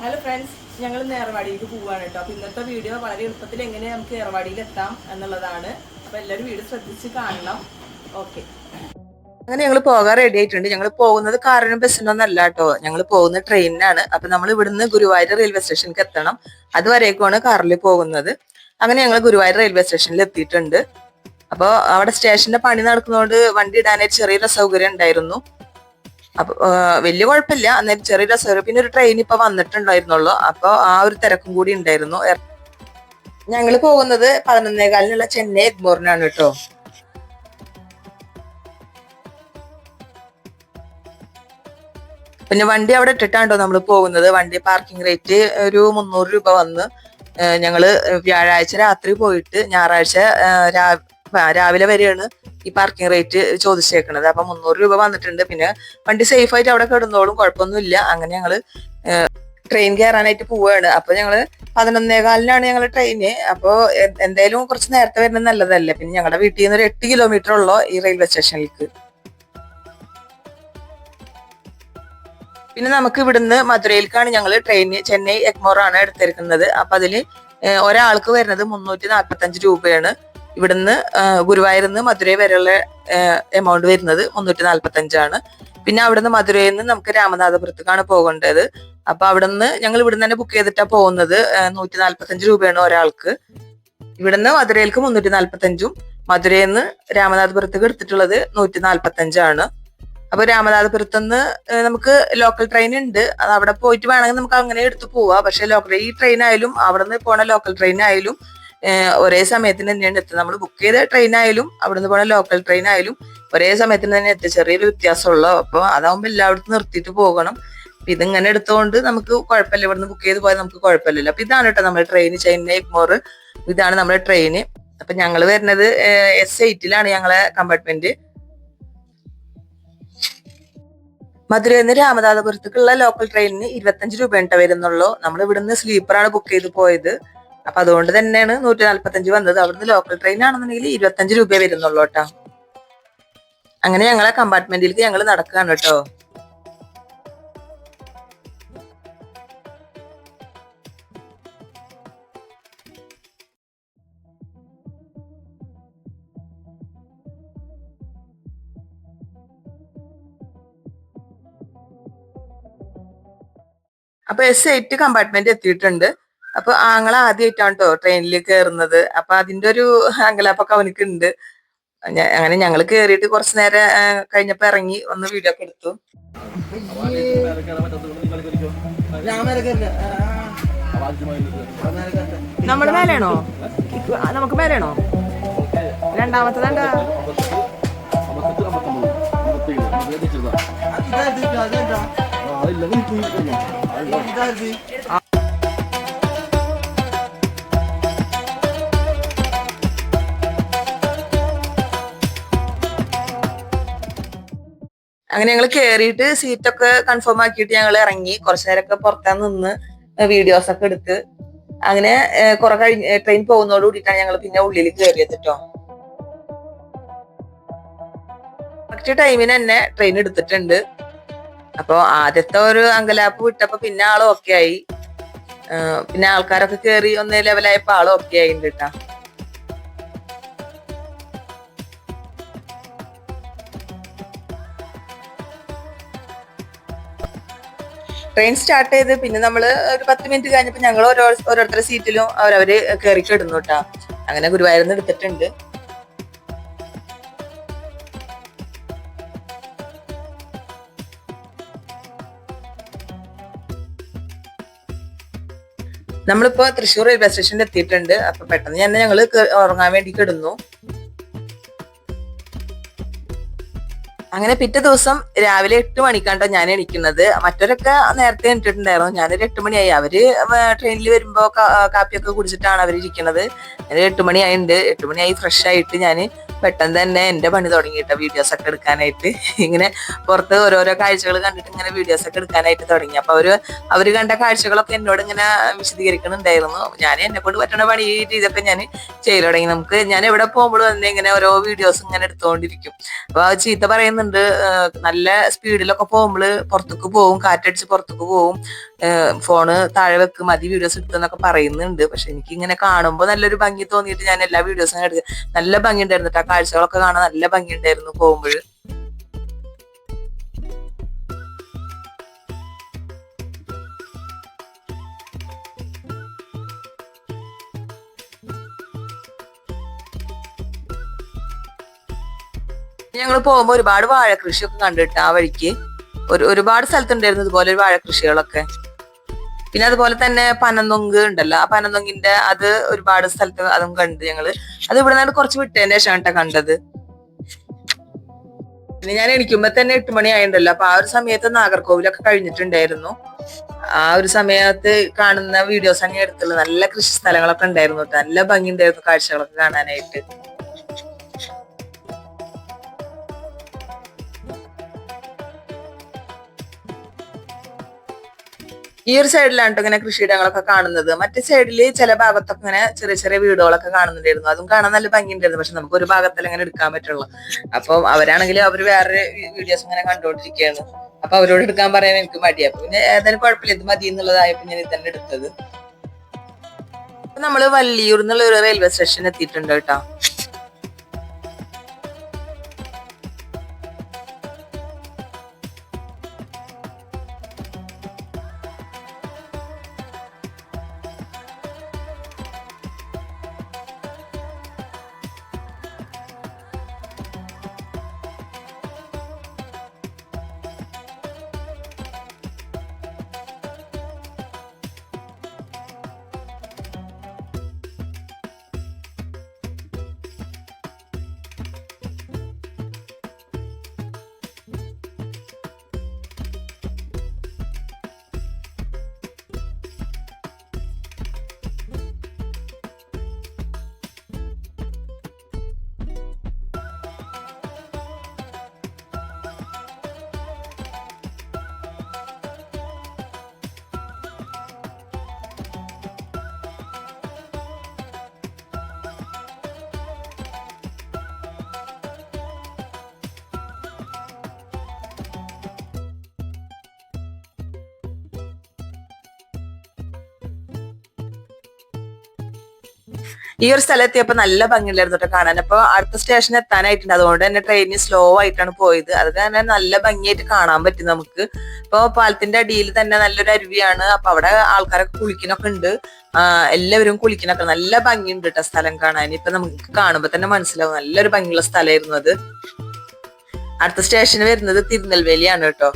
Hello friends ഞങ്ങൾ ഇന്ന് ഏർവാടിയിലേക്ക് പോവുകയാണ് കേട്ടോ. അപ്പോൾ ഇന്നത്തെ വീഡിയോ വളരെ എളുപ്പത്തിൽ എങ്ങനെ നമുക്ക് ഏർവാടിയിൽ എത്താം എന്നുള്ളതാണ്. അപ്പോൾ എല്ലാവരും വീഡിയോ ശ്രദ്ധിച്ച് കാണണം. ഓക്കെ അങ്ങനെ ഞങ്ങൾ പോകാൻ റെഡി ആയിട്ടുണ്ട്. ഞങ്ങൾ പോകുന്നത് കാറിനും ബസ്സിനൊന്നും അല്ല കേട്ടോ. ഞങ്ങൾ പോകുന്ന ട്രെയിനിനാണ് അപ്പൊ നമ്മൾ ഇവിടുന്ന് ഗുരുവായൂർ റെയിൽവേ സ്റ്റേഷനിലേക്ക് എത്തണം. അതുവരേക്കുമാണ് കാറിൽ പോകുന്നത്. അങ്ങനെ ഞങ്ങൾ ഗുരുവായൂർ റെയിൽവേ സ്റ്റേഷനിൽ എത്തിയിട്ടുണ്ട്. അപ്പോൾ അവിടെ സ്റ്റേഷന്റെ പണി നടക്കുന്നതുകൊണ്ട് വണ്ടി ഇടാനായിട്ട് ചെറിയൊരു അസൗകര്യം ഉണ്ടായിരുന്നു. അപ്പൊ വലിയ കുഴപ്പമില്ല അന്നേരം ചെറിയ അസൗകര്യം പിന്നെ ഒരു ട്രെയിൻ ഇപ്പൊ വന്നിട്ടുണ്ടായിരുന്നുള്ളൂ. അപ്പൊ ആ ഒരു തിരക്കും കൂടി ഉണ്ടായിരുന്നു. ഞങ്ങൾ പോകുന്നത് പതിനൊന്നേകാലിനുള്ള ചെന്നൈ എഗ്മോറിനാണ് കേട്ടോ. പിന്നെ വണ്ടി അവിടെ ഇട്ടിട്ടാണ്ടോ നമ്മൾ പോകുന്നത്. വണ്ടി പാർക്കിംഗ് റേറ്റ് ഒരു മുന്നൂറ് രൂപ വന്ന് ഞങ്ങൾ വ്യാഴാഴ്ച രാത്രി പോയിട്ട് ഞായറാഴ്ച രാവിലെ വരെയാണ് ഈ പാർക്കിംഗ് റേറ്റ് ചോദിച്ചേക്കണത്. അപ്പൊ മുന്നൂറ് രൂപ വന്നിട്ടുണ്ട്. പിന്നെ വണ്ടി സേഫ് ആയിട്ട് അവിടെ കിടന്നോളും കുഴപ്പമൊന്നുമില്ല. അങ്ങനെ ഞങ്ങൾ ട്രെയിൻ കയറാനായിട്ട് പോവുകയാണ് അപ്പൊ ഞങ്ങൾ പതിനൊന്നേകാലിനാണ് ഞങ്ങൾ ട്രെയിന് അപ്പൊ എ- എന്തായാലും കുറച്ച് നേരത്തെ വരുന്നത് നല്ലതല്ലേ? പിന്നെ ഞങ്ങളുടെ വീട്ടിൽ നിന്ന് ഒരു എട്ട് കിലോമീറ്റർ ഉള്ളോ ഈ റെയിൽവേ സ്റ്റേഷനിലേക്ക് പിന്നെ നമുക്ക് ഇവിടുന്ന് മധുരയിലേക്കാണ് ഞങ്ങൾ ട്രെയിന് ചെന്നൈ എഗ്മോറാണ് എടുത്തിരിക്കുന്നത്. അപ്പൊ അതിൽ ഒരാൾക്ക് വരുന്നത് മുന്നൂറ്റി നാൽപ്പത്തി അഞ്ച് രൂപയാണ്. ഇവിടുന്ന് ഗുരുവായൂർ നിന്ന് മധുരൈ വരെയുള്ള എമൗണ്ട് വരുന്നത് മുന്നൂറ്റി നാൽപ്പത്തി അഞ്ചാണ് പിന്നെ അവിടുന്ന് മധുരയിൽ നിന്ന് നമുക്ക് രാമനാഥപുരത്തേക്കാണ് പോകേണ്ടത്. അപ്പൊ അവിടുന്ന് ഞങ്ങൾ ഇവിടുന്ന് തന്നെ ബുക്ക് ചെയ്തിട്ടാണ് പോകുന്നത് നൂറ്റി നാൽപ്പത്തി അഞ്ച് രൂപയാണ് ഒരാൾക്ക്. ഇവിടുന്ന് മധുരയിലേക്ക് മുന്നൂറ്റി നാൽപ്പത്തി അഞ്ചും മധുരയിൽ നിന്ന് രാമനാഥപുരത്തേക്ക് എടുത്തിട്ടുള്ളത് നൂറ്റി നാല്പത്തി അഞ്ചാണ് അപ്പൊ രാമനാഥപുരത്തുനിന്ന് നിന്ന് നമുക്ക് ലോക്കൽ ട്രെയിൻ ഉണ്ട്. അത് അവിടെ പോയിട്ട് വേണമെങ്കിൽ നമുക്ക് അങ്ങനെ എടുത്തു പോവാം. പക്ഷെ ലോക്കൽ ഈ ട്രെയിൻ ആയാലും അവിടെ നിന്ന് പോണ ലോക്കൽ ട്രെയിൻ ആയാലും ഒരേ സമയത്തിന് തന്നെയാണ് എത്തുന്നത്. നമ്മൾ ബുക്ക് ചെയ്ത ട്രെയിൻ ആയാലും അവിടെ നിന്ന് പോണ ലോക്കൽ ട്രെയിൻ ആയാലും ഒരേ സമയത്തിന് തന്നെ എത്തുക ചെറിയൊരു വ്യത്യാസമുള്ളൂ. അപ്പൊ അതാവുമ്പോൾ എല്ലായിടത്തും നിർത്തിയിട്ട് പോകണം. അപ്പൊ ഇതിങ്ങനെ എടുത്തുകൊണ്ട് നമുക്ക് കുഴപ്പമില്ല. ഇവിടുന്ന് ബുക്ക് ചെയ്ത് പോയാൽ നമുക്ക് കുഴപ്പമില്ലല്ലോ. അപ്പൊ ഇതാണ് കേട്ടോ നമ്മുടെ ട്രെയിൻ ചെന്നൈ എഗ്മോർ ഇതാണ് നമ്മുടെ ട്രെയിന് അപ്പൊ ഞങ്ങൾ വരുന്നത് എസ് എയ്റ്റിലാണ് ഞങ്ങളെ കമ്പാർട്ട്മെന്റ് മധുരയിൽ നിന്ന് രാമനാഥപുരത്തേക്കുള്ള ലോക്കൽ ട്രെയിനിന് ഇരുപത്തഞ്ച് രൂപ വരുന്നുള്ളൂ. നമ്മൾ ഇവിടുന്ന് സ്ലീപ്പറാണ് ബുക്ക് ചെയ്ത് പോയത്. അപ്പൊ അതുകൊണ്ട് തന്നെയാണ് നൂറ്റി നാല്പത്തഞ്ച് വന്നത്. അവിടുന്ന് ലോക്കൽ ട്രെയിൻ ആണെന്നുണ്ടെങ്കിൽ ഇരുപത്തഞ്ച് രൂപ വരുന്നുള്ളൂ കേട്ടോ. അങ്ങനെ ഞങ്ങളെ കമ്പാർട്ട്മെന്റിലേക്ക് ഞങ്ങൾ നടക്കുകയാണ് കേട്ടോ. അപ്പൊ എസ് എയ്റ്റ് കമ്പാർട്ട്മെന്റ് എത്തിയിട്ടുണ്ട്. അപ്പൊ ആങ്ങള ആദ്യമായിട്ടാണ് കേട്ടോ ട്രെയിനിൽ കയറുന്നത് അപ്പൊ അതിന്റെ ഒരു അങ്കലാപ്പൊക്കെ അവനക്ക് ഉണ്ട് അങ്ങനെ ഞങ്ങൾ കേറിയിട്ട് കുറച്ചു നേരം കഴിഞ്ഞപ്പോ ഇറങ്ങി ഒന്ന് വീഡിയോ ഒക്കെ എടുത്തു. നമ്മൾ മേലെയാണോ? നമുക്ക് മേലെയാണോ? രണ്ടാമത്തെ തണ്ട അങ്ങനെ ഞങ്ങൾ കയറിയിട്ട് സീറ്റൊക്കെ കൺഫേം ആക്കിയിട്ട് ഞങ്ങൾ ഇറങ്ങി. കുറച്ചു നേരമൊക്കെ പുറത്താ നിന്ന് വീഡിയോസ് ഒക്കെ എടുത്ത്. അങ്ങനെ കുറെ കഴിഞ്ഞ് ട്രെയിൻ പോകുന്നതോട് കൂടിയിട്ടാണ് ഞങ്ങൾ പിന്നെ ഉള്ളിൽ കയറിയത് കേട്ടോ കറക്റ്റ് ടൈമിന് തന്നെ ട്രെയിൻ എടുത്തിട്ടുണ്ട്. അപ്പൊ ആദ്യത്തെ ഒരു അങ്കലാപ്പ് വിട്ടപ്പോ പിന്നെ ആൾ ഓക്കെ ആയി. പിന്നെ ആൾക്കാരൊക്കെ കയറി ഒന്നേ ലെവലായപ്പോ ആൾ ഓക്കെ ആയിട്ടുണ്ട് കേട്ടാ ട്രെയിൻ സ്റ്റാർട്ട് ചെയ്ത് പിന്നെ നമ്മൾ ഒരു പത്ത് മിനിറ്റ് കഴിഞ്ഞപ്പോൾ ഞങ്ങൾ ഓരോ ഓരോരുത്തരുടെ സീറ്റിലും അവരവര് കയറി കിടന്നു കേട്ടാ അങ്ങനെ ഗുരുവായൂരിന്ന് എടുത്തിട്ടുണ്ട്. നമ്മളിപ്പോ തൃശ്ശൂർ റെയിൽവേ സ്റ്റേഷനിൽ എത്തിയിട്ടുണ്ട്. അപ്പൊ പെട്ടെന്ന് തന്നെ ഞങ്ങൾ ഉറങ്ങാൻ വേണ്ടി കിടന്നു. അങ്ങനെ പിറ്റേ ദിവസം രാവിലെ എട്ട് മണിക്കാണ്ടോ ഞാൻ എണീക്കുന്നത്. മറ്റവരൊക്കെ നേരത്തെ എണീറ്റിട്ടുണ്ടായിരുന്നു. ഞാനൊരു എട്ട് മണിയായി. അവർ ട്രെയിനിൽ വരുമ്പോ കാപ്പിയൊക്കെ കുടിച്ചിട്ടാണ് അവർ ഇരിക്കുന്നത് ഞാൻ എട്ട് മണിയായിട്ടുണ്ട് എട്ട് മണിയായി ഫ്രഷ് ആയിട്ട് ഞാൻ പെട്ടെന്ന് തന്നെ എന്റെ പണി തുടങ്ങിയിട്ട വീഡിയോസ് ഒക്കെ എടുക്കാനായിട്ട്. ഇങ്ങനെ പുറത്ത് ഓരോരോ കാഴ്ചകൾ കണ്ടിട്ട് ഇങ്ങനെ വീഡിയോസ് ഒക്കെ എടുക്കാനായിട്ട് തുടങ്ങി. അപ്പൊ അവർ അവർ കണ്ട കാഴ്ചകളൊക്കെ എന്നോട് ഇങ്ങനെ വിശദീകരിക്കണുണ്ടായിരുന്നു. ഞാൻ എന്നെ കൊണ്ട് പറ്റണ പണി ഈ രീതിയൊക്കെ ഞാൻ ചെയ്തു തുടങ്ങി. നമുക്ക് ഞാൻ എവിടെ പോകുമ്പോഴും തന്നെ ഇങ്ങനെ ഓരോ വീഡിയോസ് ഇങ്ങനെ എടുത്തുകൊണ്ടിരിക്കും. അപ്പൊ ആ ചീത്ത പറയുന്നുണ്ട് നല്ല സ്പീഡിലൊക്കെ പോകുമ്പോൾ പുറത്തേക്ക് പോകും കാറ്റടിച്ച് പുറത്തേക്ക് പോകും. ഫോണ് താഴെ വെക്ക് മതി വീഡിയോസ് എടുത്തെന്നൊക്കെ പറയുന്നുണ്ട്. പക്ഷെ എനിക്ക് ഇങ്ങനെ കാണുമ്പോൾ നല്ലൊരു ഭംഗി തോന്നിയിട്ട് ഞാൻ എല്ലാ വീഡിയോസും എടുക്കുക നല്ല ഭംഗി ഉണ്ടായിരുന്നു. കാഴ്ചകളൊക്കെ കാണാൻ നല്ല ഭംഗിയുണ്ടായിരുന്നു പോകുമ്പോൾ. ഞങ്ങൾ പോകുമ്പോൾ ഒരുപാട് വാഴ കൃഷിയൊക്കെ കണ്ടിട്ട് ആ വഴിക്ക്. ഒരു ഒരുപാട് സ്ഥലത്തുണ്ടായിരുന്നു ഇതുപോലെ ഒരു വാഴ കൃഷികളൊക്കെ പിന്നെ അതുപോലെ തന്നെ പനന്തൊങ്ക് ഉണ്ടല്ലോ. ആ പനന്തൊങ്കിന്റെ അത് ഒരുപാട് സ്ഥലത്ത് അതും കണ്ടു ഞങ്ങൾ. അത് ഇവിടെ നിന്ന് കുറച്ച് വിട്ടതിന്റെ ശേഷം കേട്ടോ കണ്ടത്. പിന്നെ ഞാൻ എണിക്കുമ്പോ തന്നെ എട്ട് മണി ആയിട്ടുണ്ടല്ലോ അപ്പൊ ആ ഒരു സമയത്ത് നാഗർകോവിലൊക്കെ കഴിഞ്ഞിട്ടുണ്ടായിരുന്നു. ആ ഒരു സമയത്ത് കാണുന്ന വീഡിയോസ് അങ്ങനെ എടുത്തുള്ളൂ. നല്ല കൃഷി സ്ഥലങ്ങളൊക്കെ ഉണ്ടായിരുന്നു. നല്ല ഭംഗി ഉണ്ടായിരുന്നു കാഴ്ചകളൊക്കെ കാണാനായിട്ട്. ഈ ഒരു സൈഡിലാണ് ട്ടോ ഇങ്ങനെ കൃഷിയിടങ്ങളൊക്കെ കാണുന്നത്. മറ്റു സൈഡിൽ ചില ഭാഗത്തൊക്കെ ഇങ്ങനെ ചെറിയ ചെറിയ വീടുകളൊക്കെ കാണുന്നുണ്ടായിരുന്നു. അതും കാണാൻ നല്ല ഭംഗിയുണ്ടായിരുന്നു. പക്ഷെ നമുക്ക് ഒരു ഭാഗത്തിൽ അങ്ങനെ എടുക്കാൻ പറ്റുള്ളൂ. അപ്പൊ അവരാണെങ്കിൽ അവർ വേറെ വീഡിയോസ് ഇങ്ങനെ കണ്ടുകൊണ്ടിരിക്കുകയാണ്. അപ്പൊ അവരോട് എടുക്കാൻ പറയാൻ എനിക്ക് മടിയാ. പിന്നെ ഏതായാലും കുഴപ്പമില്ല. ഇത് മതി എന്നുള്ളതായപ്പോ ഞാൻ ഇത് തന്നെ എടുത്തത്. നമ്മൾ വല്ലിയൂർ എന്നുള്ള ഒരു റെയിൽവേ സ്റ്റേഷൻ എത്തിയിട്ടുണ്ട് കേട്ടോ. ഈ ഒരു സ്ഥലം എത്തിയപ്പോ നല്ല ഭംഗിയില്ലായിരുന്നു കേട്ടോ കാണാൻ. അപ്പൊ അടുത്ത സ്റ്റേഷൻ എത്താനായിട്ടുണ്ട്. അതുകൊണ്ട് തന്നെ ട്രെയിൻ സ്ലോ ആയിട്ടാണ് പോയത്. അത് തന്നെ നല്ല ഭംഗിയായിട്ട് കാണാൻ പറ്റും നമുക്ക്. ഇപ്പൊ പാലത്തിന്റെ അടിയിൽ തന്നെ നല്ലൊരു അരുവിയാണ്. അപ്പൊ അവിടെ ആൾക്കാരൊക്കെ കുളിക്കണൊക്കെ ഉണ്ട്. എല്ലാവരും കുളിക്കണൊക്കെ നല്ല ഭംഗിയുണ്ട് കേട്ടോ സ്ഥലം കാണാൻ. ഇപ്പൊ നമുക്ക് കാണുമ്പോ തന്നെ മനസ്സിലാവും. നല്ലൊരു ഭംഗിയുള്ള സ്ഥലമായിരുന്നു അത്. അടുത്ത സ്റ്റേഷൻ വരുന്നത് തിരുനെൽവേലിയാണ് കേട്ടോ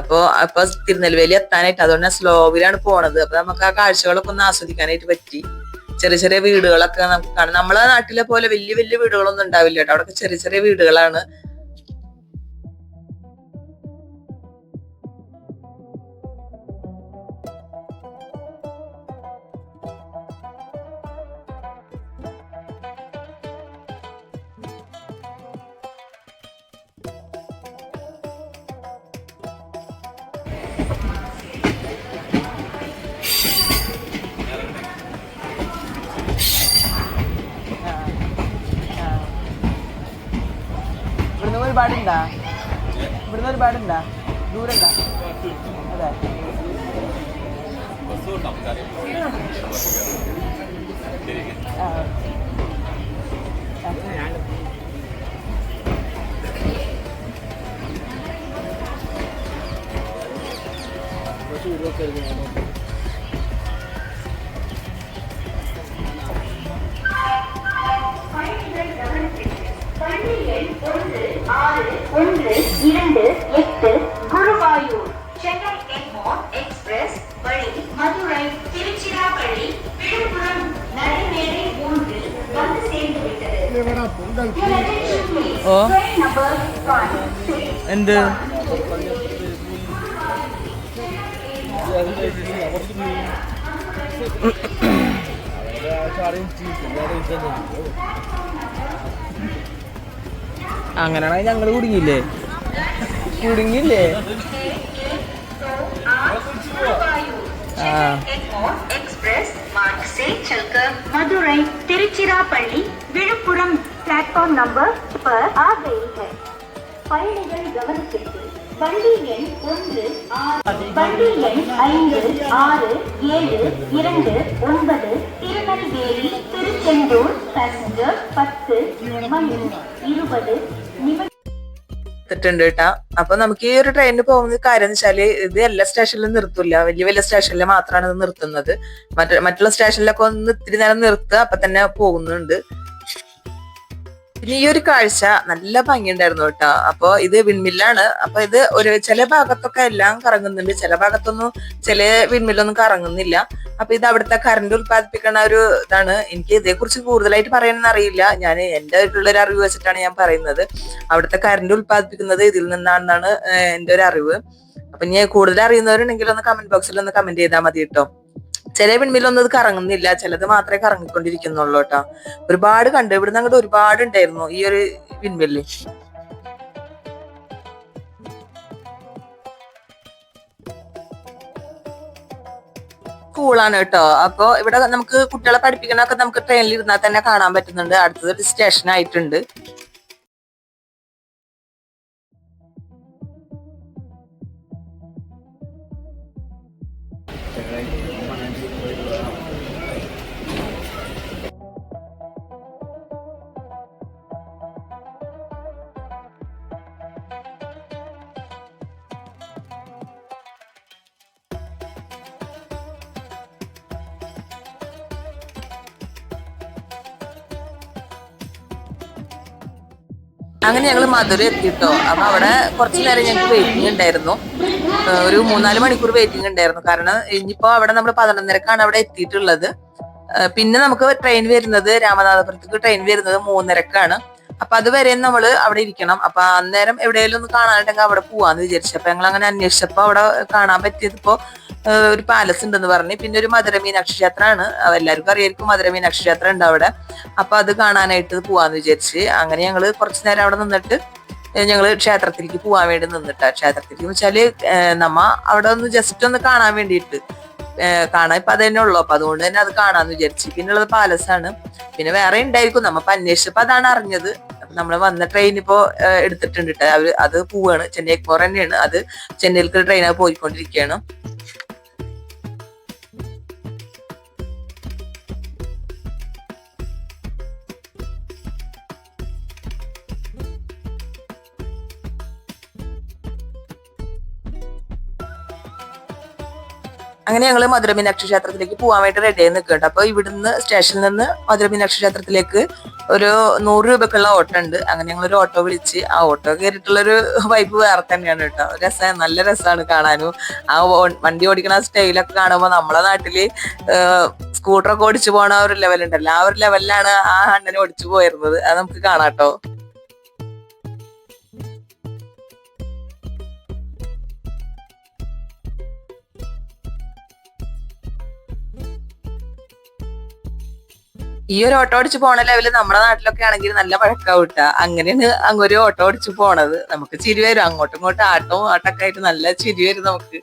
അപ്പൊ അപ്പൊ തിരുനെൽവേലി എത്താനായിട്ട് അതുകൊണ്ട് സ്ലോവിലാണ് പോണത്. അപ്പൊ നമുക്ക് ആ കാഴ്ചകളൊക്കെ ഒന്ന് ആസ്വദിക്കാനായിട്ട് പറ്റി. ചെറിയ ചെറിയ വീടുകളൊക്കെ നമുക്ക് കാണാം. നമ്മളെ നാട്ടിലെ പോലെ വലിയ വലിയ വീടുകളൊന്നും ഉണ്ടാവില്ല കേട്ടോ. അവിടെ ചെറിയ ചെറിയ വീടുകളാണ്. ഇവിടുന്ന് ഒരു പാടുണ്ടാ ഒരുപാടുണ്ടാ ദൂരണ്ടാ അതെ ആ. ஒன்று இரண்டு எட்டு குருவாயூர். சென்னை எக்மோர் எக்ஸ்பிரஸ் வழி மதுரை திருச்சிராப்பள்ளி விழுப்புரம் நடைமேடை மூன்று வந்து சேர்ந்து விட்டது Your attention അങ്ങനെയാണെങ്കിൽ ഞങ്ങൾ കുടുങ്ങിയില്ലേ? കുടുങ്ങിയില്ലേ? ആ. மதுரை திருச்சிராப்பள்ளி விழுப்புரம் பிளாட்ஃபார்ம் നമ്പർ ஆ கயி ஹை பயணிகள் கவனத்திற்கு வண்டி ஐந்து ஆறு ஏழு இரண்டு ஒன்பது திருநெல்வேலி திருச்செந்தூர் பேசஞ்சர் பத்து மணி இருபது എടുത്തിട്ടുണ്ട് കേട്ടാ. അപ്പൊ നമുക്ക് ഈ ഒരു ട്രെയിനിന് പോകുന്ന കാര്യം എന്ന് വെച്ചാൽ ഇത് എല്ലാ സ്റ്റേഷനിലും നിർത്തൂല. വലിയ വലിയ സ്റ്റേഷനിൽ മാത്രമാണ് ഇത് നിർത്തുന്നത്. മറ്റു മറ്റുള്ള സ്റ്റേഷനിലൊക്കെ ഒന്ന് ഇത്തിരി നേരം നിർത്തുക അപ്പൊ തന്നെ പോകുന്നുണ്ട്. പിന്നെ ഈ ഒരു കാഴ്ച നല്ല ഭംഗിയുണ്ടായിരുന്നു കേട്ടോ. അപ്പൊ ഇത് വിൺമില്ലാണ് അപ്പൊ ഇത് ഒരു ചില ഭാഗത്തൊക്കെ എല്ലാം കറങ്ങുന്നുണ്ട്. ചില ഭാഗത്തൊന്നും ചില വിൺമില്ലൊന്നും കറങ്ങുന്നില്ല. അപ്പൊ ഇത് അവിടുത്തെ കറണ്ട് ഉത്പാദിപ്പിക്കുന്ന ഒരു ഇതാണ്. എനിക്ക് ഇതേക്കുറിച്ച് കൂടുതലായിട്ട് പറയാനൊന്നും അറിയില്ല. ഞാൻ എന്റെ ആയിട്ടുള്ള ഒരു അറിവ് വെച്ചിട്ടാണ് ഞാൻ പറയുന്നത്. അവിടുത്തെ കറണ്ട് ഉത്പാദിപ്പിക്കുന്നത് ഇതിൽ നിന്നാണെന്നാണ് എന്റെ ഒരു അറിവ്. അപ്പൊ ഇനി കൂടുതൽ അറിയുന്നവരുണ്ടെങ്കിൽ ഒന്ന് കമന്റ് ബോക്സിൽ ഒന്ന് കമന്റ് ചെയ്താൽ മതി കേട്ടോ. ചില വിൺമില്ലൊന്നും അത് കറങ്ങുന്നില്ല. ചിലത് മാത്രമേ കറങ്ങിക്കൊണ്ടിരിക്കുന്നുള്ളൂ കേട്ടോ ഒരുപാട് കണ്ടു ഇവിടുന്ന് അങ്ങോട്ട് ഒരുപാട് ഉണ്ടായിരുന്നു ഈ ഒരു വിൺമില്ല് സ്കൂളാണ് കേട്ടോ അപ്പൊ ഇവിടെ നമുക്ക് കുട്ടികളെ പഠിപ്പിക്കണൊക്കെ നമുക്ക് ട്രെയിനിൽ ഇരുന്നാൽ തന്നെ കാണാൻ പറ്റുന്നുണ്ട്. അടുത്തത് സ്റ്റേഷൻ ആയിട്ടുണ്ട്. അങ്ങനെ ഞങ്ങൾ മധുര എത്തിട്ടോ. അപ്പൊ അവിടെ കുറച്ചു നേരം ഞങ്ങൾക്ക് വെയിറ്റിംഗ് ഉണ്ടായിരുന്നു. ഒരു മൂന്നാൽ മണിക്കൂർ വെയിറ്റിംഗ് ഉണ്ടായിരുന്നു. കാരണം ഇനിയിപ്പോ അവിടെ നമ്മൾ പതിനൊന്നരക്കാണ് അവിടെ എത്തിയിട്ടുള്ളത്. പിന്നെ നമുക്ക് ട്രെയിൻ വരുന്നത് രാമനാഥപുരത്തേക്ക് ട്രെയിൻ വരുന്നത് മൂന്നരക്കാണ്. അപ്പൊ അതുവരെ നമ്മൾ അവിടെ ഇരിക്കണം. അപ്പൊ അന്നേരം എവിടെയെങ്കിലും ഒന്ന് കാണാനുണ്ടെങ്കിൽ അവിടെ പോവാന്ന് വിചാരിച്ചു. അപ്പൊ ഞങ്ങൾ അങ്ങനെ അന്വേഷിച്ചപ്പോ അവിടെ കാണാൻ പറ്റിയത് ഇപ്പോ ഏഹ് ഒരു പാലസ് ഉണ്ടെന്ന് പറഞ്ഞ്. പിന്നെ ഒരു മധുര മീനാക്ഷി ക്ഷേത്രമാണ് എല്ലാവർക്കും അറിയായിരിക്കും മധുര മീനാക്ഷി ക്ഷേത്രം ഉണ്ട് അവിടെ. അപ്പൊ അത് കാണാനായിട്ട് പോവാന്ന് വിചാരിച്ച് അങ്ങനെ ഞങ്ങൾ കുറച്ചു നേരം അവിടെ നിന്നിട്ട് ഞങ്ങൾ ക്ഷേത്രത്തിലേക്ക് പോവാൻ വേണ്ടി നിന്നിട്ടാ. ക്ഷേത്രത്തിലേക്ക് വെച്ചാൽ നമ്മ അവിടെ ഒന്ന് ജസ്റ്റ് ഒന്ന് കാണാൻ വേണ്ടിയിട്ട് കാണാൻ ഇപ്പൊ അത് തന്നെ ഉള്ളു. അപ്പൊ അതുകൊണ്ട് തന്നെ അത് കാണാന്ന് വിചാരിച്ചു. പിന്നെ ഉള്ളത് പാലസ് ആണ്. പിന്നെ വേറെ ഉണ്ടായിരിക്കും. നമ്മ അന്വേഷിച്ചപ്പോ അതാണ് അറിഞ്ഞത്. നമ്മൾ വന്ന ട്രെയിൻ ഇപ്പോ എടുത്തിട്ടുണ്ട് അവർ അത് പോവാണ്. ചെന്നൈ എക്സ്പോർ തന്നെയാണ്. അത് ചെന്നൈയിലേക്ക് ട്രെയിൻ പോയിക്കൊണ്ടിരിക്കുകയാണ് അങ്ങനെ ഞങ്ങൾ മധുര മീനാക്ഷി ക്ഷേത്രത്തിലേക്ക് പോകാൻ വേണ്ടി റെഡി ആയി നിൽക്കുന്നുണ്ട് അപ്പൊ ഇവിടുന്ന് സ്റ്റേഷനിൽ നിന്ന് മധുര മീനാക്ഷി ക്ഷേത്രത്തിലേക്ക് ഒരു നൂറ് രൂപക്കുള്ള ഓട്ടോ ഉണ്ട്. അങ്ങനെ ഞങ്ങൾ ഒരു ഓട്ടോ വിളിച്ച് ആ ഓട്ടോ കയറിയിട്ടുള്ളൊരു വൈബ് വേറെ തന്നെയാണ് കേട്ടോ രസം നല്ല രസമാണ് കാണാനും. ആ വണ്ടി ഓടിക്കണ സ്റ്റൈലൊക്കെ കാണുമ്പോൾ നമ്മളെ നാട്ടിൽ സ്കൂട്ടറൊക്കെ ഓടിച്ചു പോകണ ഒരു ലെവലുണ്ടല്ലോ ആ ഒരു ലെവലിലാണ് ആ അണ്ണനെ ഓടിച്ചു പോയിരുന്നത്. അത് നമുക്ക് കാണാട്ടോ ഈ ഒരു ഓട്ടോ ഓടിച്ച് പോണ ലെവൽ നമ്മുടെ നാട്ടിലൊക്കെ ആണെങ്കിൽ നല്ല പഴക്കാവും കിട്ടുക അങ്ങനെയാണ് അങ്ങ് ഒരു ഓട്ടോ ഓടിച്ച് പോണത്. നമുക്ക് ചിരി വരും. അങ്ങോട്ടും ഇങ്ങോട്ടും ആട്ടവും ആട്ടൊക്കെ ആയിട്ട് നല്ല ചിരി വരും നമുക്ക്.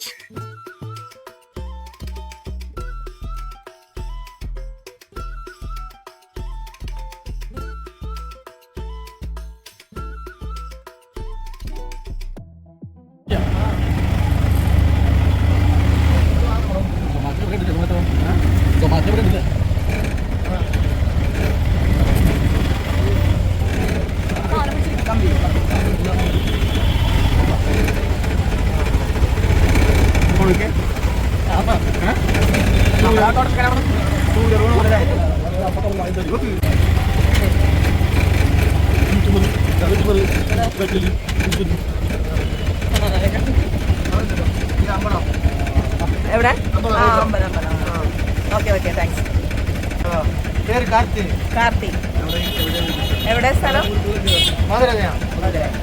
എവിടെ? ഓക്കെ ഓക്കെ താങ്ക്സ് പേര് കാർത്തി. കാർത്തി. എവിടെ സ്ഥലം? മധുരയാണ്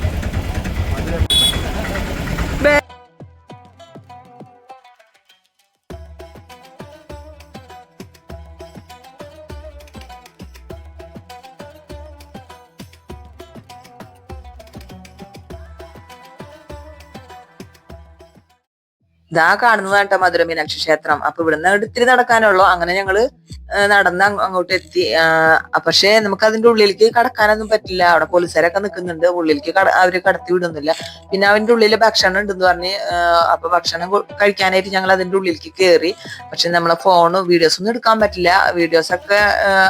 ഇതാ കാണുന്നതാണ് മധുര മീനാക്ഷി ക്ഷേത്രം. അപ്പൊ ഇവിടുന്ന് ഇത്തിരി നടക്കാനുള്ളൂ. അങ്ങനെ ഞങ്ങൾ നടന്ന് അങ്ങ് അങ്ങോട്ട് എത്തി. പക്ഷേ നമുക്ക് അതിന്റെ ഉള്ളിലേക്ക് കടക്കാനൊന്നും പറ്റില്ല. അവിടെ പോലീസുകാരൊക്കെ നിൽക്കുന്നുണ്ട് ഉള്ളിലേക്ക് കട- അവർ കടത്തി വിടുന്നില്ല. പിന്നെ അവന്റെ ഉള്ളിൽ ഭക്ഷണം ഉണ്ടെന്ന് പറഞ്ഞ് അപ്പൊ ഭക്ഷണം കഴിക്കാനായിട്ട് ഞങ്ങൾ അതിന്റെ ഉള്ളിലേക്ക് കയറി പക്ഷെ നമ്മളെ ഫോണും വീഡിയോസ് ഒന്നും എടുക്കാൻ പറ്റില്ല. വീഡിയോസ് ഒക്കെ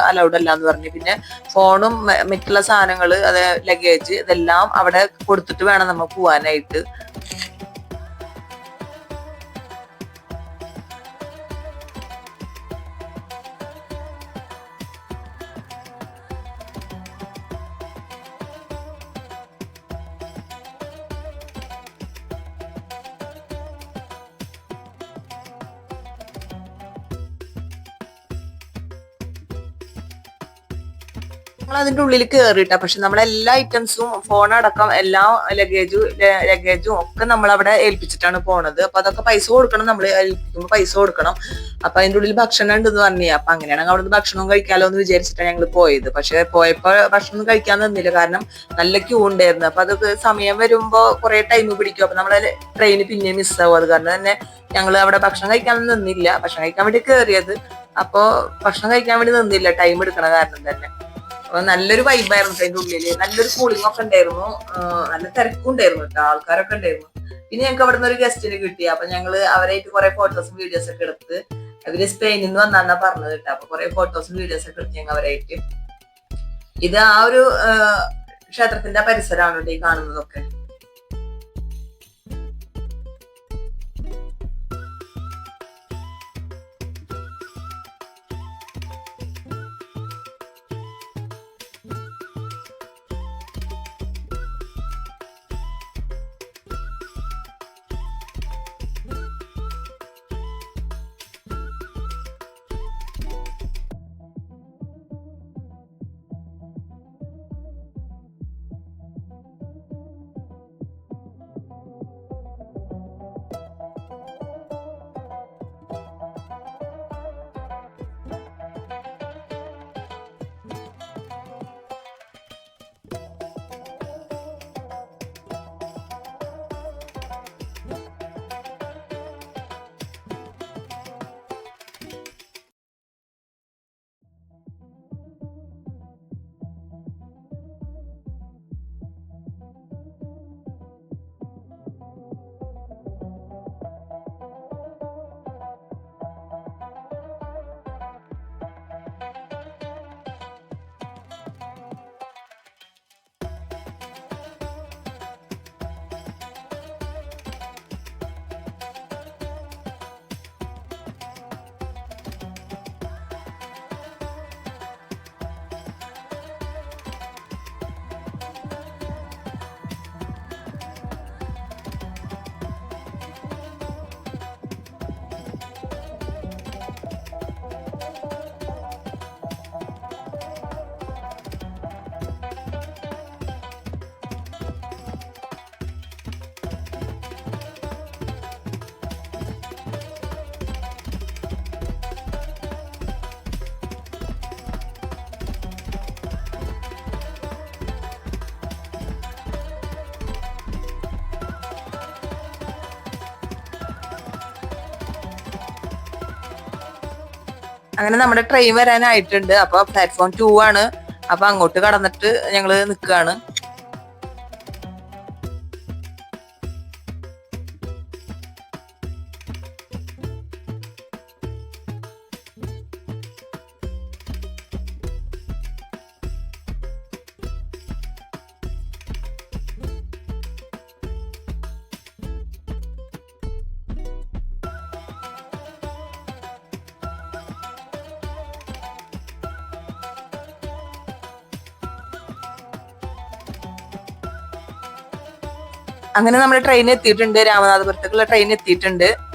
അലൗഡ് അല്ല എന്ന് പറഞ്ഞു. പിന്നെ ഫോണും മറ്റുള്ള സാധനങ്ങൾ അത് ലഗേജ് ഇതെല്ലാം അവിടെ കൊടുത്തിട്ട് വേണം നമ്മൾ പോവാനായിട്ട്. അതിന്റെ ഉള്ളിൽ കയറിയിട്ട പക്ഷെ നമ്മളെ എല്ലാ ഐറ്റംസും ഫോൺ അടക്കം എല്ലാ ലഗേജും ലഗേജും ഒക്കെ നമ്മൾ അവിടെ ഏൽപ്പിച്ചിട്ടാണ് പോണത്. അപ്പൊ അതൊക്കെ പൈസ കൊടുക്കണം നമ്മൾ ഏൽപ്പിക്കുമ്പോൾ പൈസ കൊടുക്കണം. അപ്പൊ അതിന്റെ ഉള്ളിൽ ഭക്ഷണം ഉണ്ടെന്ന് പറഞ്ഞു. അപ്പൊ അങ്ങനെയാണെങ്കിൽ അവിടുന്ന് ഭക്ഷണവും കഴിക്കാലോ എന്ന് വിചാരിച്ചിട്ടാണ് ഞങ്ങൾ പോയത്. പക്ഷെ പോയപ്പോ ഭക്ഷണം കഴിക്കാൻ തന്നില്ല കാരണം നല്ല ക്യൂ ഉണ്ടായിരുന്നു. അപ്പൊ അതൊക്കെ സമയം വരുമ്പോ കുറെ ടൈം പിടിക്കും. അപ്പൊ നമ്മളെ ട്രെയിൻ പിന്നെയും മിസ്സാവും അത് കാരണം തന്നെ ഞങ്ങൾ അവിടെ ഭക്ഷണം കഴിക്കാൻ നിന്നില്ല. ഭക്ഷണം കഴിക്കാൻ വേണ്ടി കയറിയത് അപ്പോ ഭക്ഷണം കഴിക്കാൻ വേണ്ടി നിന്നില്ല. ടൈം എടുക്കണ കാരണം തന്നെ. നല്ലൊരു വൈബായിരുന്നു അതിന്റെ ഉള്ളിൽ. നല്ലൊരു കൂളിംഗ് ഒക്കെ ഉണ്ടായിരുന്നു. നല്ല തിരക്കും ഉണ്ടായിരുന്നു കേട്ടോ. ആൾക്കാരൊക്കെ ഉണ്ടായിരുന്നു. പിന്നെ ഞങ്ങൾക്ക് അവിടെ നിന്ന് ഒരു ഗസ്റ്റിന് കിട്ടി. അപ്പൊ ഞങ്ങൾ അവരായിട്ട് കുറെ ഫോട്ടോസും വീഡിയോസ് ഒക്കെ എടുത്ത് അവർ സ്പെയിനിൽ നിന്ന് വന്നാന്നാ പറഞ്ഞത് കേട്ടോ. അപ്പൊ കുറെ ഫോട്ടോസും വീഡിയോസ് ഒക്കെ എടുത്ത് ഞങ്ങൾ അവരായിട്ട്. ഇത് ആ ഒരു ക്ഷേത്രത്തിന്റെ പരിസരമാണ് കേട്ടോ ഈ കാണുന്നതൊക്കെ. അങ്ങനെ നമ്മുടെ ട്രെയിൻ വരാനായിട്ടുണ്ട്. അപ്പൊ പ്ലാറ്റ്ഫോം ടു ആണ്. അപ്പൊ അങ്ങോട്ട് കടന്നിട്ട് ഞങ്ങൾ നിക്കാണ്. അങ്ങനെ നമ്മുടെ ട്രെയിൻ എത്തിയിട്ടുണ്ട്. രാമനാഥപുരത്തേക്കുള്ള ട്രെയിൻ എത്തിയിട്ടുണ്ട്.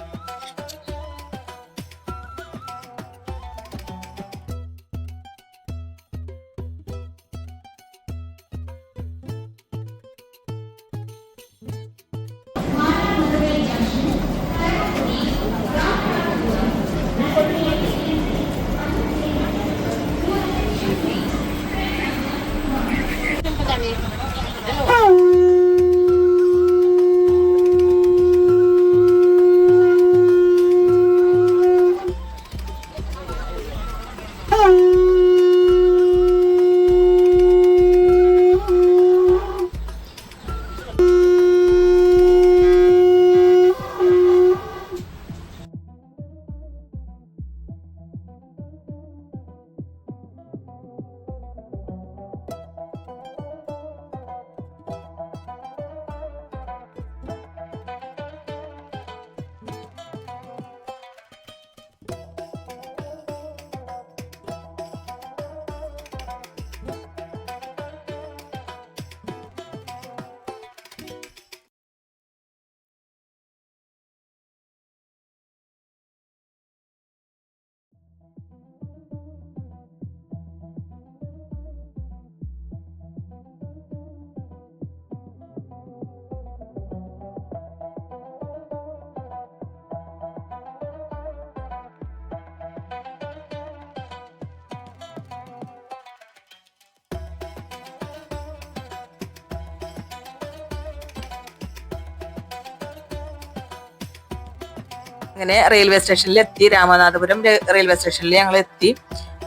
അങ്ങനെ റെയിൽവേ സ്റ്റേഷനിൽ എത്തി. രാമനാഥപുരം റെയിൽവേ സ്റ്റേഷനിൽ ഞങ്ങൾ എത്തി.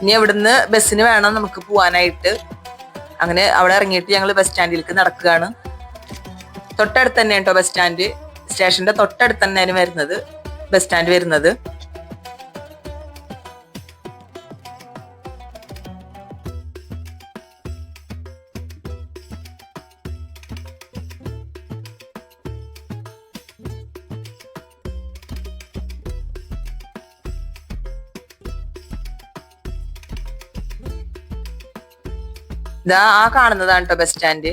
ഇനി അവിടുന്ന് ബസ്സിന് വേണം നമുക്ക് പോവാനായിട്ട്. അങ്ങനെ അവിടെ ഇറങ്ങിയിട്ട് ഞങ്ങൾ ബസ് സ്റ്റാൻഡിലേക്ക് നടക്കുകയാണ്. തൊട്ടടുത്ത് തന്നെ കേട്ടോ ബസ് സ്റ്റാൻഡ് സ്റ്റേഷന്റെ തൊട്ടടുത്ത് തന്നെയാണ് വരുന്നത് ബസ് സ്റ്റാൻഡ് വരുന്നത്. ഇതാ ആ കാണുന്നതാണ് കേട്ടോ ബസ് സ്റ്റാൻഡ്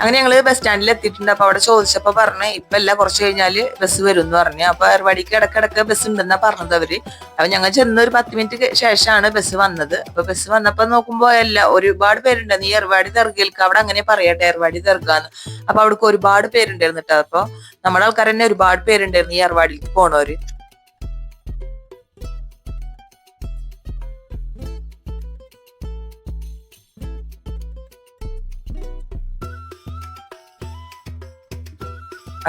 അങ്ങനെ ഞങ്ങൾ ബസ് സ്റ്റാൻഡിൽ എത്തിയിട്ടുണ്ട്. അപ്പൊ അവിടെ ചോദിച്ചപ്പോ പറഞ്ഞു ഇപ്പൊ അല്ല കുറച്ച് കഴിഞ്ഞാൽ ബസ് വരും എന്ന് പറഞ്ഞു. അപ്പൊ ഏർവാടിക്ക് ഇടക്കിടക്ക് ബസ് ഉണ്ടെന്നാ പറഞ്ഞത് അവർ. അപ്പൊ ഞങ്ങൾ ചെന്ന ഒരു പത്ത് മിനിറ്റ് ശേഷമാണ് ബസ് വന്നത്. അപ്പൊ ബസ് വന്നപ്പോ നോക്കുമ്പോ എല്ലാ ഒരുപാട് പേരുണ്ട്. നീ ഏർവാടി തെറുകേൽക്ക് അവിടെ അങ്ങനെ പറയട്ടെ ഏർവാടി തെറുകാന്ന് അപ്പൊ അവിടേക്ക് ഒരുപാട് പേരുണ്ടായിരുന്നു കേട്ടോ അപ്പൊ നമ്മുടെ ആൾക്കാർ തന്നെ ഒരുപാട് പേരുണ്ടായിരുന്നു ഈ ഏർവാടിക്ക് പോണവര്.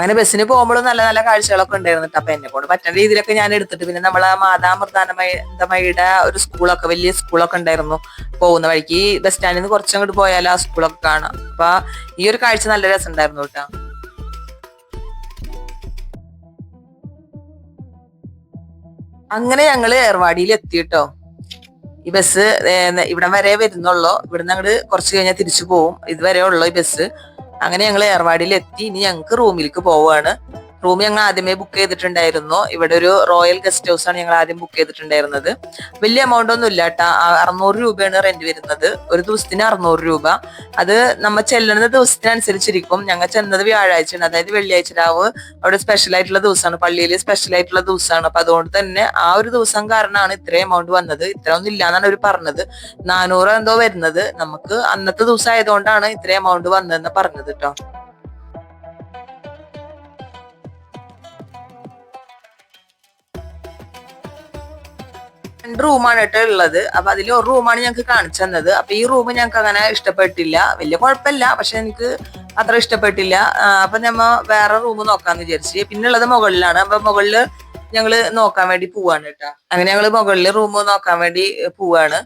അങ്ങനെ ബസ്സിന് പോകുമ്പോഴും നല്ല നല്ല കാഴ്ചകളൊക്കെ ഉണ്ടായിരുന്നു ട്ടോ. അപ്പൊ എന്നെ കൊണ്ട് പറ്റുന്ന രീതിയിലൊക്കെ ഞാൻ എടുത്തിട്ട് പിന്നെ നമ്മളെ മാതാമൃതാനമയുടെ ഒരു സ്കൂളൊക്കെ വലിയ സ്കൂളൊക്കെ ഉണ്ടായിരുന്നു പോകുന്ന വഴിക്ക്. ബസ് സ്റ്റാൻഡിൽ നിന്ന് കുറച്ചങ്ങോട്ട് പോയാൽ ആ സ്കൂളൊക്കെ കാണാം. അപ്പൊ ഈ ഒരു കാഴ്ച നല്ല രസം ഉണ്ടായിരുന്നു കേട്ടോ. അങ്ങനെ ഞങ്ങൾ ഏർവാടിയിൽ എത്തിയിട്ടോ ഈ ബസ് ഇവിടം വരെ വരുന്നുള്ളൂ. ഇവിടുന്ന് അങ്ങോട്ട് കുറച്ച് കഴിഞ്ഞാൽ തിരിച്ചു പോവും. ഇതുവരെ ഉള്ളു ഈ ബസ്. അങ്ങനെ ഞങ്ങൾ ഏർവാടിയിൽ എത്തി ഇനി ഞങ്ങൾക്ക് റൂമിലേക്ക് പോവാണ്. റൂം ഞങ്ങൾ ആദ്യമേ ബുക്ക് ചെയ്തിട്ടുണ്ടായിരുന്നു. ഇവിടെ ഒരു റോയൽ ഗസ്റ്റ് ഹൗസ് ആണ് ഞങ്ങൾ ആദ്യം ബുക്ക് ചെയ്തിട്ടുണ്ടായിരുന്നത്. വലിയ എമൗണ്ട് ഒന്നും ഇല്ല കേട്ടാ അറുന്നൂറ് രൂപയാണ് റെന്റ് വരുന്നത്. ഒരു ദിവസത്തിന് അറുന്നൂറ് രൂപ. അത് നമ്മൾ ചെല്ലുന്ന ദിവസത്തിനനുസരിച്ചിരിക്കും. ഞങ്ങൾ ചെന്നത് വ്യാഴാഴ്ചയാണ്. അതായത് വെള്ളിയാഴ്ച രാവ് അവിടെ സ്പെഷ്യൽ ആയിട്ടുള്ള ദിവസമാണ് പള്ളിയിൽ സ്പെഷ്യൽ ആയിട്ടുള്ള ദിവസമാണ് അപ്പൊ അതുകൊണ്ട് തന്നെ ആ ഒരു ദിവസം കാരണമാണ് ഇത്രയും എമൗണ്ട് വന്നത്. ഇത്ര ഒന്നും ഇല്ലാന്നാണ് അവർ പറഞ്ഞത്. നാനൂറ് എന്തോ വരുന്നത്. നമുക്ക് അന്നത്തെ ദിവസം ആയതുകൊണ്ടാണ് ഇത്രയും എമൗണ്ട് വന്നതെന്ന് പറഞ്ഞത് കേട്ടോ രണ്ട് റൂമാണ് കേട്ടോ ഉള്ളത്. അപ്പൊ അതിൽ ഒരു റൂമാണ് ഞങ്ങൾക്ക് കാണിച്ചു തന്നത്. അപ്പൊ ഈ റൂം ഞങ്ങൾക്ക് അങ്ങനെ ഇഷ്ടപ്പെട്ടില്ല. വലിയ കുഴപ്പമില്ല. പക്ഷെ എനിക്ക് അത്ര ഇഷ്ടപ്പെട്ടില്ല. അപ്പൊ നമ്മ വേറെ റൂം നോക്കാന്ന് വിചാരിച്ചു. പിന്നെ ഉള്ളത് മുകളിലാണ്. അപ്പൊ മുകളിൽ ഞങ്ങൾ നോക്കാൻ വേണ്ടി പോവാണ് കേട്ടോ. അങ്ങനെ ഞങ്ങൾ മുകളിൽ റൂം നോക്കാൻ വേണ്ടി പോവാണ്.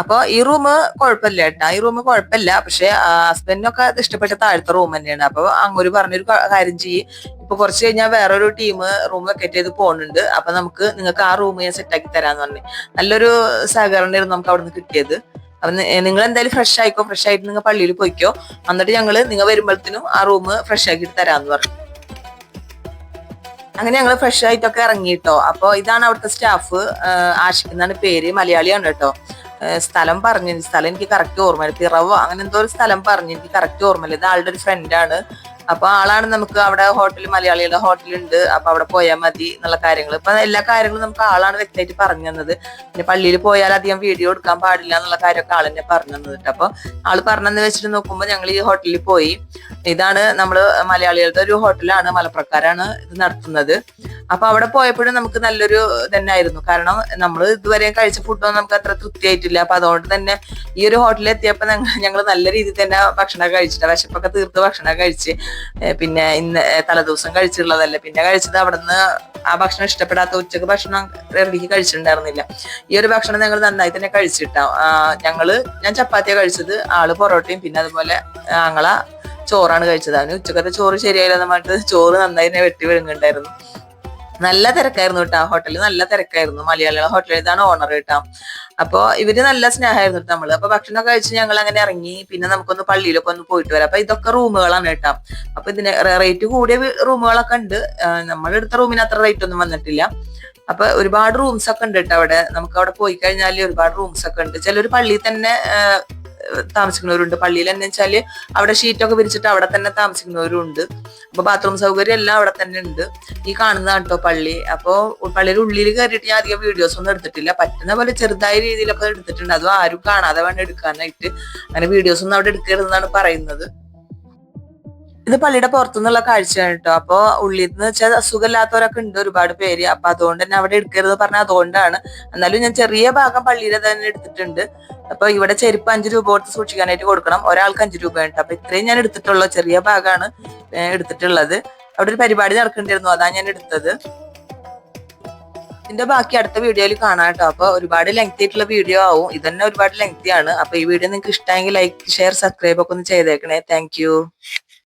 അപ്പൊ ഈ റൂം കുഴപ്പമില്ല കേട്ടാ. ഈ റൂം കുഴപ്പമില്ല. പക്ഷെ ഹസ്ബൻഡിനൊക്കെ ഇഷ്ടപ്പെട്ട താഴത്തെ റൂം തന്നെയാണ്. അപ്പൊ അങ്ങോട്ട് പറഞ്ഞൊരു കാര്യം ചെയ്യ്. ഇപ്പൊ കുറച്ച് കഴിഞ്ഞാൽ വേറൊരു ടീം റൂം വെക്കറ്റ് ചെയ്ത് പോകുന്നുണ്ട് അപ്പൊ നമുക്ക് നിങ്ങൾക്ക് ആ റൂം ഞാൻ സെറ്റ് ആക്കി തരാന്ന് പറഞ്ഞു. നല്ലൊരു സഹകരണമായിരുന്നു നമുക്ക് അവിടെ നിന്ന് കിട്ടിയത്. അപ്പൊ നിങ്ങൾ എന്തായാലും ഫ്രഷ് ആയിക്കോ ഫ്രഷ് ആയിട്ട് നിങ്ങൾ പള്ളിയിൽ പോയിക്കോ. എന്നിട്ട് ഞങ്ങൾ നിങ്ങൾ വരുമ്പോഴത്തേനും ആ റൂം ഫ്രഷ് ആക്കിയിട്ട് തരാന്ന് പറഞ്ഞു. അങ്ങനെ ഞങ്ങൾ ഫ്രഷ് ആയിട്ടൊക്കെ ഇറങ്ങിയിട്ടോ. അപ്പോൾ ഇതാണ് അവിടുത്തെ സ്റ്റാഫ് ആഷിഖ് പേര്. മലയാളിയാണ് കേട്ടോ. സ്ഥലം പറഞ്ഞു. സ്ഥലം എനിക്ക് കറക്റ്റ് ഓർമ്മയില്ല. പിറവോ അങ്ങനെ എന്തോ ഒരു സ്ഥലം പറഞ്ഞു. എനിക്ക് കറക്റ്റ് ഓർമ്മയില്ല. ഇത് ആളുടെ ഒരു ഫ്രണ്ടാണ് അപ്പൊ ആളാണ് നമുക്ക് അവിടെ ഹോട്ടൽ മലയാളികളുടെ ഹോട്ടൽ ഉണ്ട്. അപ്പൊ അവിടെ പോയാൽ മതി എന്നുള്ള കാര്യങ്ങൾ ഇപ്പൊ എല്ലാ കാര്യങ്ങളും നമുക്ക് ആളാണ് വ്യക്തമായിട്ട് പറഞ്ഞു തന്നത്. പിന്നെ പള്ളിയിൽ പോയാൽ അധികം വീഡിയോ എടുക്കാൻ പാടില്ല എന്നുള്ള കാര്യമൊക്കെ ആൾ തന്നെ പറഞ്ഞു തന്നിട്ട് അപ്പൊ ആൾ പറഞ്ഞെന്ന് വെച്ചിട്ട് നോക്കുമ്പോൾ ഞങ്ങൾ ഈ ഹോട്ടലിൽ പോയി. ഇതാണ് നമ്മൾ മലയാളികളുടെ ഒരു ഹോട്ടലാണ് മലപ്രക്കാരാണ് ഇത് നടത്തുന്നത്. അപ്പൊ അവിടെ പോയപ്പോഴും നമുക്ക് നല്ലൊരു തന്നെ ആയിരുന്നു കാരണം നമ്മൾ ഇതുവരെ കഴിച്ച ഫുഡൊന്നും നമുക്ക് അത്ര തൃപ്തിയായിട്ടില്ല. അപ്പൊ അതുകൊണ്ട് തന്നെ ഈ ഒരു ഹോട്ടലിൽ എത്തിയപ്പോ ഞങ്ങൾ നല്ല രീതിയിൽ തന്നെ ഭക്ഷണം കഴിച്ചിട്ട് വിശപ്പൊക്കെ തീർത്ത് ഭക്ഷണം കഴിച്ച് പിന്നെ ഇന്ന് തലേദിവസം കഴിച്ചിട്ടുള്ളതല്ലേ. പിന്നെ കഴിച്ചത് അവിടുന്ന് ആ ഭക്ഷണം ഇഷ്ടപ്പെടാത്ത ഉച്ചയ്ക്ക് ഭക്ഷണം റെഡിക്ക് കഴിച്ചിട്ടുണ്ടായിരുന്നില്ല. ഈ ഒരു ഭക്ഷണം ഞങ്ങൾ നന്നായി തന്നെ കഴിച്ചിട്ടാ ഞങ്ങൾ ഞാൻ ചപ്പാത്തിയാണ് കഴിച്ചത് ആൾ പൊറോട്ടയും പിന്നെ അതുപോലെ ആങ്ങള ചോറാണ് കഴിച്ചത്. അവന് ഉച്ചക്കത്തെ ചോറ് ശരിയായില്ലെന്ന് പറഞ്ഞിട്ട് ചോറ് നന്നായി തന്നെ വെട്ടി വിഴുങ്ങുണ്ടായിരുന്നു നല്ല തിരക്കായിരുന്നു കേട്ടോ. ഹോട്ടലിൽ നല്ല തിരക്കായിരുന്നു. മലയാളികളെ ഹോട്ടലിൽ ഇതാണ് ഓണർ കേട്ടോ. അപ്പൊ ഇവർ നല്ല സ്നേഹമായിരുന്നു നമ്മൾ. അപ്പൊ ഭക്ഷണം കഴിച്ച് ഞങ്ങൾ അങ്ങനെ ഇറങ്ങി. പിന്നെ നമുക്കൊന്ന് പള്ളിയിലൊക്കെ ഒന്ന് പോയിട്ട് വരാം. അപ്പൊ ഇതൊക്കെ റൂമുകളാണ് കേട്ടോ. അപ്പൊ ഇതിന് റേറ്റ് കൂടിയ റൂമുകളൊക്കെ ഉണ്ട്. നമ്മളെടുത്ത റൂമിന് അത്ര റേറ്റ് ഒന്നും വന്നിട്ടില്ല. അപ്പൊ ഒരുപാട് റൂംസ് ഒക്കെ ഉണ്ട് കേട്ടോ അവിടെ. നമുക്ക് അവിടെ പോയി കഴിഞ്ഞാൽ ഒരുപാട് റൂംസ് ഒക്കെ ഉണ്ട്. ചിലർ പള്ളിയിൽ തന്നെ താമസിക്കുന്നവരുണ്ട്. പള്ളിയിൽ എന്ന് വെച്ചാൽ അവിടെ ഷീറ്റൊക്കെ വിരിച്ചിട്ട് അവിടെ തന്നെ താമസിക്കുന്നവരും ഉണ്ട് അപ്പൊ ബാത്റൂം സൗകര്യം എല്ലാം അവിടെ തന്നെ ഉണ്ട്. ഈ കാണുന്നതാണ് കേട്ടോ പള്ളി. അപ്പോ പള്ളിയുടെ ഉള്ളിൽ കയറിയിട്ട് ഞാൻ അധികം വീഡിയോസ് ഒന്നും എടുത്തിട്ടില്ല. പറ്റുന്ന പോലെ ചെറുതായ രീതിയിലൊക്കെ എടുത്തിട്ടുണ്ട്. അതും ആരും കാണാതെ വേണം എടുക്കാനായിട്ട്. അങ്ങനെ വീഡിയോസ് ഒന്നും അവിടെ എടുക്കരുതെന്നാണ് പറയുന്നത്. ഇത് പള്ളിയുടെ പുറത്തുനിന്നുള്ള കാഴ്ചയാണ് കേട്ടോ. അപ്പൊ ഉള്ളിൽ നിന്ന് വെച്ചാൽ അസുഖമില്ലാത്തവരൊക്കെ ഉണ്ട് ഒരുപാട് പേര്. അപ്പൊ അതുകൊണ്ട് തന്നെ അവിടെ എടുക്കരുത് പറഞ്ഞ അതുകൊണ്ടാണ്. എന്നാലും ഞാൻ ചെറിയ ഭാഗം പള്ളിയുടെ തന്നെ എടുത്തിട്ടുണ്ട്. അപ്പൊ ഇവിടെ ചെരുപ്പ് അഞ്ച് രൂപ കൊടുത്ത് സൂക്ഷിക്കാനായിട്ട് കൊടുക്കണം. ഒരാൾക്ക് അഞ്ച് രൂപ ഉണ്ട്. അപ്പൊ ഇത്രയും ഞാൻ എടുത്തിട്ടുള്ളൂ. ചെറിയ ഭാഗമാണ് എടുത്തിട്ടുള്ളത്. അവിടെ ഒരു പരിപാടി നടക്കേണ്ടിയിരുന്നു അതാണ് ഞാൻ എടുത്തത്. ഇതിന്റെ ബാക്കി അടുത്ത വീഡിയോയിൽ കാണാം കേട്ടോ. അപ്പൊ ഒരുപാട് ലെങ്തി ആയിട്ടുള്ള വീഡിയോ ആവും. ഇതന്നെ ഒരുപാട് ലെങ്തി ആണ്. അപ്പൊ ഈ വീഡിയോ നിങ്ങൾക്ക് ഇഷ്ടമെങ്കിൽ ലൈക്ക് ഷെയർ സബ്സ്ക്രൈബ് ഒക്കെ ഒന്ന് ചെയ്തേക്കണേ. താങ്ക്